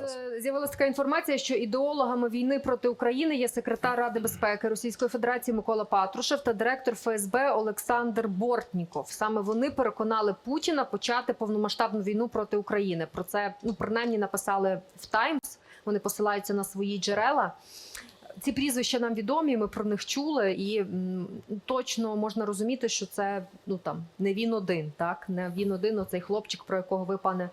Е, З'явилася така інформація, що ідеологами війни проти України є секретар Ради безпеки Російської Федерації Микола Патрушев та директор ФСБ Олександр Бортніков. Саме вони переконали Путіна почати повномасштабну війну проти України. Про це ну принаймні написали в Таймс. Вони посилаються на свої джерела. Ці прізвища нам відомі. Ми про них чули, і м, точно можна розуміти, що це ну там не він один, так не він один. Оцей хлопчик, про якого ви, пане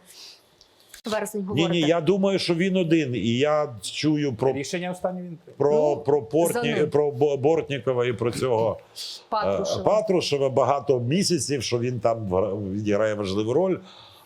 Вересень, Ні, говорите. ні, я думаю, що він один. І я чую про, Рішення останнє він про, Ну, про, Портні, про Бортнікова і про цього Патрушева. Е, Патрушева багато місяців, що він там гра- відіграє важливу роль.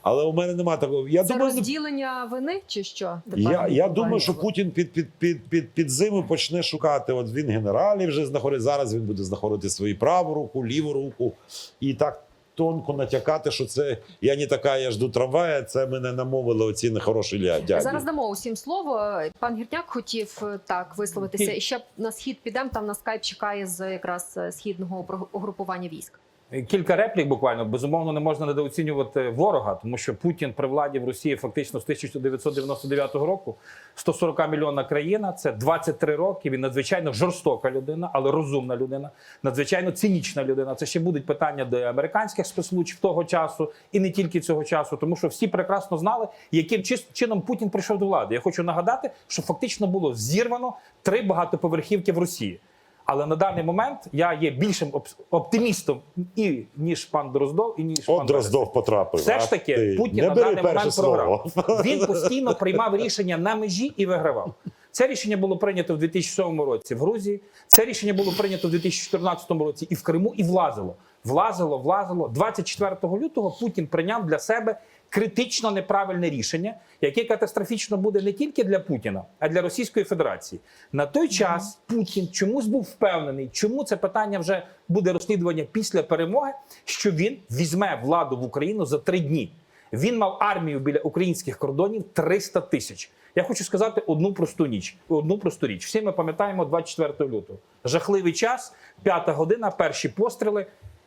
Але у мене немає такого. Я Це думаю, розділення вини чи що? тепер я, я думаю, що Путін під, під, під, під, під зиму почне шукати. От він генералів вже знаходить. Зараз він буде знаходити свою праву руку, ліву руку і так тонко натякати, що це я не така, я жду трамвая. Це мене намовили оці нехороші дяді. Зараз дамо усім слово. Пан Гірняк хотів так висловитися. І ще на схід підемо. Там на скайп чекає з якраз е, східного угрупування військ. Кілька реплік буквально безумовно не можна недооцінювати ворога, тому що Путін при владі в Росії фактично з 1999 року 140 мільйонна країна. Це 23 роки. Він надзвичайно жорстока людина, але розумна людина, надзвичайно цинічна людина. Це ще будуть питання до американських спецслужб того часу і не тільки цього часу, тому що всі прекрасно знали, яким чином Путін прийшов до влади. Я хочу нагадати, що фактично було зірвано три багатоповерхівки в Росії. Але на даний момент я є більшим оп- оптимістом і ніж пан Дроздов, і ніж пан От. Дроздов потрапив. Все ж таки, Путін на даний момент слово. програв. Він постійно приймав рішення на межі і вигравав. Це рішення було прийнято в 2007 році в Грузії. Це рішення було прийнято в 2014 році і в Криму, і влазило. Влазило, влазило. 24 лютого Путін прийняв для себе критично неправильне рішення, яке катастрофічно буде не тільки для Путіна, а для Російської Федерації. На той час Путін чомусь був впевнений, чому це питання вже буде розслідування після перемоги, що він візьме владу в Україну за три дні. Він мав армію біля українських кордонів 300 тисяч. Я хочу сказати одну просту ніч, одну просту річ. Всі ми пам'ятаємо 24 лютого. Жахливий час, п'ята година, перші постріли.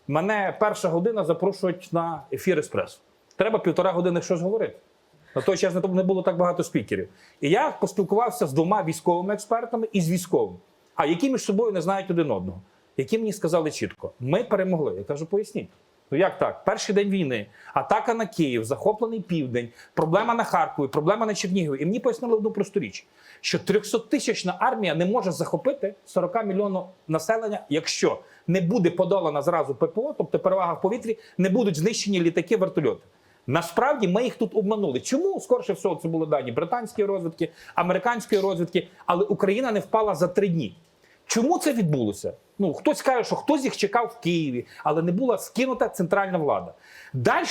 Мене перша година запрошують на ефір еспресо. Треба півтора години щось говорити. На той час не було так багато спікерів. І я поспілкувався з двома військовими експертами і з військовим, а які між собою не знають один одного. Які мені сказали чітко: ми перемогли. Я кажу, поясніть. Ну як так? Перший день війни, атака на Київ, захоплений південь, проблема на Харкові, проблема на Чернігові. І мені пояснили одну просту річ: що 300-тисячна армія не може захопити 40 мільйонів населення, якщо не буде подолана зразу ППО, тобто перевага в повітрі, не будуть знищені літаки, вертольоти. Насправді ми їх тут обманули. Чому скорше всього це були дані британської розвідки, американської розвідки, але Україна не впала за три дні. Чому це відбулося? Ну хтось каже, що хтось їх чекав в Києві, але не була скинута центральна влада. Далі,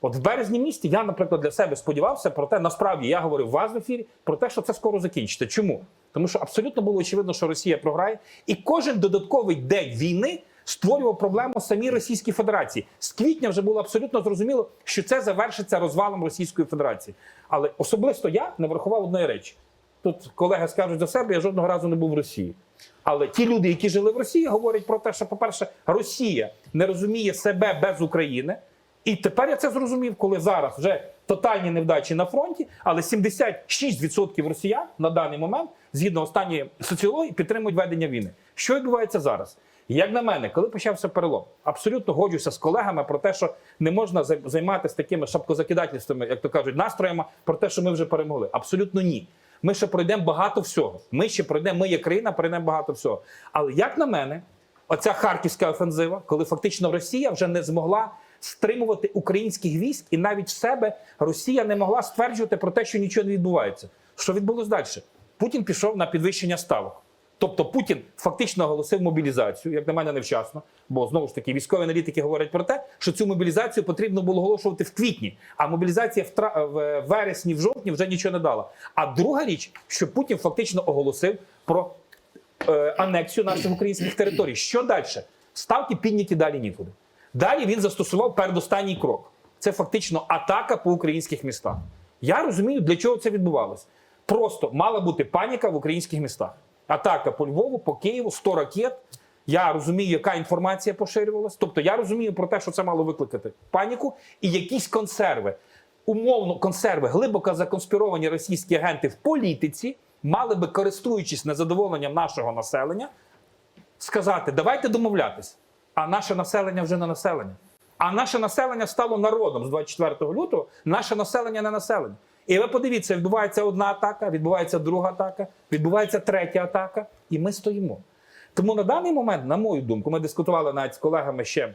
от в березні місті, я, наприклад, для себе сподівався про те, насправді я говорив вас в ефірі про те, що це скоро закінчиться. Чому? Тому що абсолютно було очевидно, що Росія програє, і кожен додатковий день війни створював проблему самій Російській Федерації. З квітня вже було абсолютно зрозуміло, що це завершиться розвалом Російської Федерації. Але особисто я не врахував одної речі. Тут колеги скажуть за себе, я жодного разу не був в Росії. Але ті люди, які жили в Росії, говорять про те, що, по-перше, Росія не розуміє себе без України. І тепер я це зрозумів, коли зараз вже тотальні невдачі на фронті, але 76% росіян на даний момент, згідно останньої соціології, підтримують ведення війни. Що відбувається зараз? Як на мене, коли почався перелом, абсолютно годжуся з колегами про те, що не можна зай- займатися такими шапкозакидательствами, як то кажуть, настроями про те, що ми вже перемогли. Абсолютно ні. Ми ще пройдемо багато всього. Ми ще пройдемо, ми є країна, пройдемо багато всього. Але як на мене, оця харківська офензива, коли фактично Росія вже не змогла стримувати українських військ, і навіть в себе Росія не могла стверджувати про те, що нічого не відбувається. Що відбулось далі? Путін пішов на підвищення ставок. Тобто Путін фактично оголосив мобілізацію, як на мене, невчасно. Бо знову ж таки військові аналітики говорять про те, що цю мобілізацію потрібно було оголошувати в квітні, а мобілізація в, в вересні, в жовтні вже нічого не дала. А друга річ, що Путін фактично оголосив про е, анексію наших українських територій. Що далі? Ставки підняті далі нікуди. Далі він застосував передостанній крок. Це фактично атака по українських містах. Я розумію, для чого це відбувалося. Просто мала бути паніка в українських містах. Атака по Львову, по Києву, 100 ракет. Я розумію, яка інформація поширювалась. Тобто я розумію про те, що це мало викликати паніку і якісь консерви. умовно консерви, глибоко законспіровані російські агенти в політиці, мали би, користуючись незадоволенням нашого населення, сказати: давайте домовлятись. А наше населення вже не населення. А наше населення стало народом з 24 лютого. Наше населення не населення. І ви подивіться, відбувається одна атака, відбувається друга атака, відбувається третя атака, і ми стоїмо. Тому на даний момент, на мою думку, ми дискутували навіть з колегами ще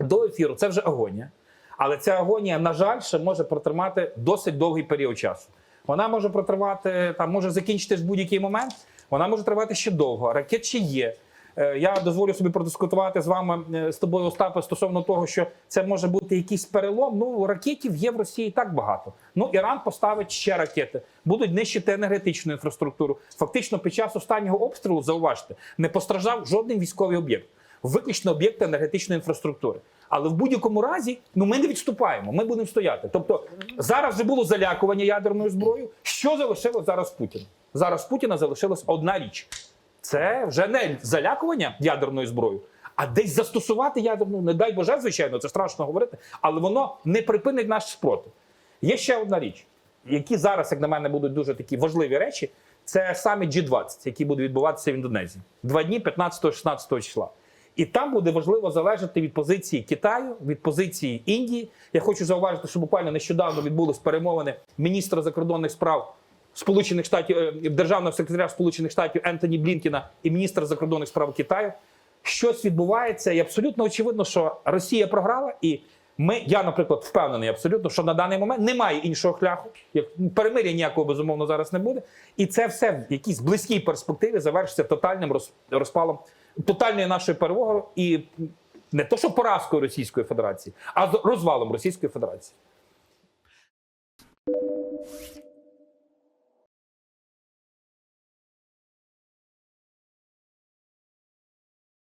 до ефіру. Це вже агонія. Але ця агонія, на жаль, ще може протримати досить довгий період часу. Вона може протривати, там може закінчитись в будь-який момент. Вона може тривати ще довго. Ракет ще є. Е, Я дозволю собі продискутувати з вами е, з тобою, Остапе, стосовно того, що це може бути якийсь перелом. Ну ракетів є в Росії так багато. Ну Іран поставить ще ракети, будуть нищити енергетичну інфраструктуру. Фактично, під час останнього обстрілу, зауважте, не постраждав жоден військовий об'єкт, виключно об'єкти енергетичної інфраструктури. Але в будь-якому разі, ну ми не відступаємо, ми будемо стояти. Тобто зараз вже було залякування ядерною зброєю. Що залишилось зараз Путіна? Зараз Путіна залишилась одна річ. Це вже не залякування ядерною зброєю, а десь застосувати ядерну, не дай Боже, звичайно, це страшно говорити, але воно не припинить наш спротив. Є ще одна річ, які зараз, як на мене, будуть дуже такі важливі речі. Це саміт G20, який буде відбуватися в Індонезії. Два дні 15-16 числа. І там буде важливо залежати від позиції Китаю, від позиції Індії. Я хочу зауважити, що буквально нещодавно відбулись перемовини міністра закордонних справ Сполучених Штатів е, державного секретаря Сполучених Штатів Ентоні Блінкіна і міністра закордонних справ Китаю. Щось відбувається, і абсолютно очевидно, що Росія програла, і ми, я, наприклад, впевнений абсолютно, що на даний момент немає іншого шляху. Як перемир'я ніякого безумовно зараз не буде. І це все в якійсь близькій перспективі завершиться тотальним розпалом, тотальною нашою перемогою і не то, що поразкою Російської Федерації, а розвалом Російської Федерації.